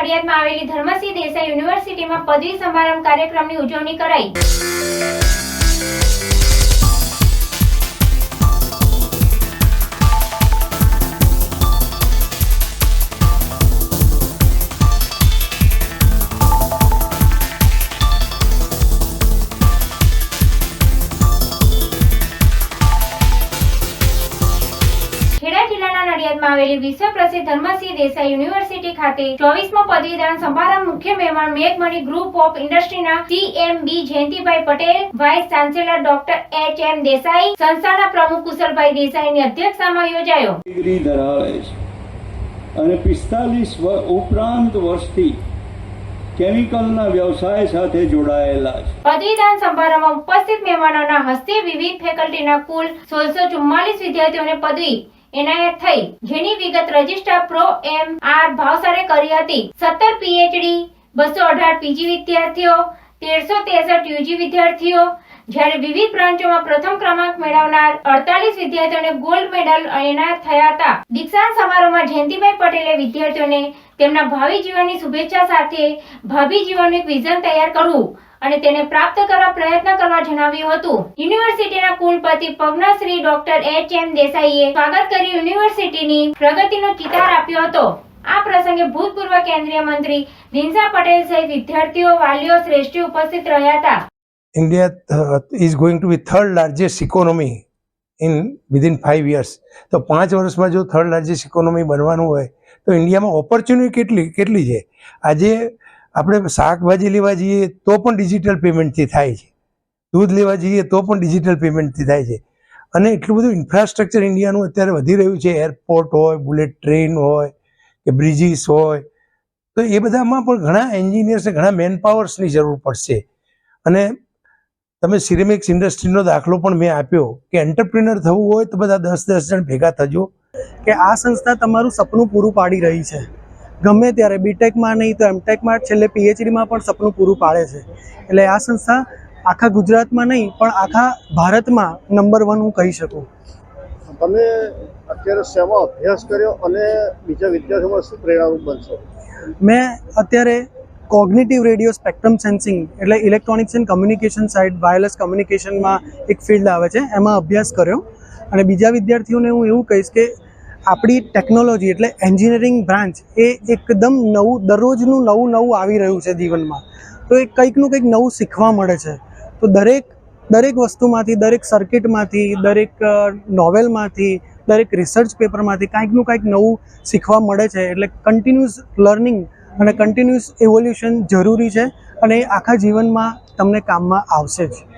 નડિયાદમાં આવેલી ધર્મસિંહ દેસાઈ યુનિવર્સિટીમાં પદવી સમારંભ કાર્યક્રમની ઉજવણી કરાઈ. જિલ્લાના આવેલી વિશ્વ પ્રસિદ્ધ ધર્મસિંહ દેસાઈ યુનિવર્સિટી ખાતે ચોવીસમો પદવીદાન સમારંભ મુખ્ય મહેમાન મેઘમણી group of ઇન્ડસ્ટ્રીના CMB Jayantibhai Patel vice chancellor doctor H M Desai સંસ્થાના પ્રમુખ કુશલભાઈ દેસાઈની અધ્યક્ષતામાં યોજાયો. ડિગ્રી ધરાવે છે. અને પિસ્તાલીસ ઉપરાંત વર્ષથી કેમિકલના વ્યવસાય સાથે જોડાયેલા છે. પદવીદાન સમારંભમાં ઉપસ્થિત મહેમાનોના હસ્તે વિવિધ ફેકલ્ટીના કુલ સોળસો ચુમ્માલીસ વિદ્યાર્થીઓને પદવી એનાયત થઈ. જેની વિગત રજિસ્ટ્રાર પ્રો એમ આર ભાવસારે કરી હતી. સત્તર પીએચડી બસો અઢાર પીજી વિદ્યાર્થીઓ, તેરસો તેસઠ યુજી વિદ્યાર્થીઓ. જ્યારે વિવિધ બ્રાન્ચોમાં પ્રથમ ક્રમાંક મેળવનાર અડતાલીસ વિદ્યાર્થીઓને ગોલ્ડ મેડલ એનાયત થયા હતા. દીક્ષાંત સમારોહમાં જયંતિભાઈ પટેલે વિદ્યાર્થીઓને તેમના ભાવિ જીવનની શુભેચ્છા સાથે ભાવિ જીવનનું એક વિઝન તૈયાર કરવું અને તેને પ્રાપ્ત કરવા પ્રયત્ન કરવા જણાવ્યું હતું. યુનિવર્સિટીના કુલપતિ પગ્નશ્રી ડોક્ટર એચ એમ દેસાઈએ સ્વાગત કરી યુનિવર્સિટીની પ્રગતિનો ચિતાર આપ્યો હતો. આ પ્રસંગે ભૂતપૂર્વ કેન્દ્રીય મંત્રી દિનસા પટેલ સહિત વિદ્યાર્થીઓ, વાલીઓ શ્રેષ્ઠી ઉપસ્થિત રહ્યા હતા. India is going to be third largest economy in within within years તો પાંચ વર્ષમાં જો થર્ડ લાર્જેસ્ટ ઇકોનોમી બનવાનું હોય, તો ઇન્ડિયામાં ઓપોર્ચ્યુનિટી કેટલી કેટલી છે? આજે આપણે શાકભાજી લેવા જઈએ તો પણ ડિજિટલ પેમેન્ટથી થાય છે. દૂધ લેવા જઈએ તો પણ ડિજિટલ પેમેન્ટથી થાય છે. અને એટલું બધું ઇન્ફ્રાસ્ટ્રક્ચર ઇન્ડિયાનું અત્યારે વધી રહ્યું છે. એરપોર્ટ હોય બુલેટ ટ્રેન હોય કે બ્રિજીસ હોય. તો એ બધામાં પણ ઘણા એન્જિનિયર્સને ઘણા મેન પાવર્સની જરૂર પડશે. અને તમે સિરેમિક્સ ઇન્ડસ્ટ્રીનો દાખલો પણ મેં આપ્યો કે એન્ટરપ્રિનર થવું હોય તો બધા દસ દસ જણ ભેગા થજો. કે આ સંસ્થા તમારું સપનું પૂરું પાડી રહી છે. ગમે ત્યારે બીટેકમાં નહીં તો એમટેકમાં છેલ્લે પીએચડીમાં પણ સપનું પૂરું પાડે છે. એટલે આ સંસ્થા આખા ગુજરાતમાં નહીં પણ આખા ભારતમાં નંબર વન હું કહી શકું. તમે અત્યારે શેમાં અભ્યાસ કર્યો અને બીજા વિદ્યાર્થીઓમાં શું પ્રેરણારૂપ બનશો? મેં અત્યારે કોગ્નિટિવ રેડિયો સ્પેક્ટ્રમ સેન્સિંગ એટલે electronics and communication side wireless કમ્યુનિકેશનમાં એક ફિલ્ડ આવે છે એમાં અભ્યાસ કર્યો. અને બીજા વિદ્યાર્થીઓને હું એવું કહીશ કે આપણી ટેકનોલોજી એટલે એન્જિનિયરિંગ બ્રાન્ચ એ એકદમ નવું, દરરોજનું નવું નવું આવી રહ્યું છે જીવનમાં. તો એ કંઈકનું કંઈક નવું શીખવા મળે છે. તો દરેક દરેક વસ્તુમાંથી, દરેક સર્કિટમાંથી દરેક નોવેલમાંથી દરેક રિસર્ચ પેપરમાંથી કાંઈકનું કાંઈક નવું શીખવા મળે છે. એટલે કન્ટિન્યુઅસ લર્નિંગ અને કન્ટિન્યુઅસ ઇવોલ્યુશન જરૂરી છે અને એ આખા જીવનમાં તમને કામમાં આવશે જ.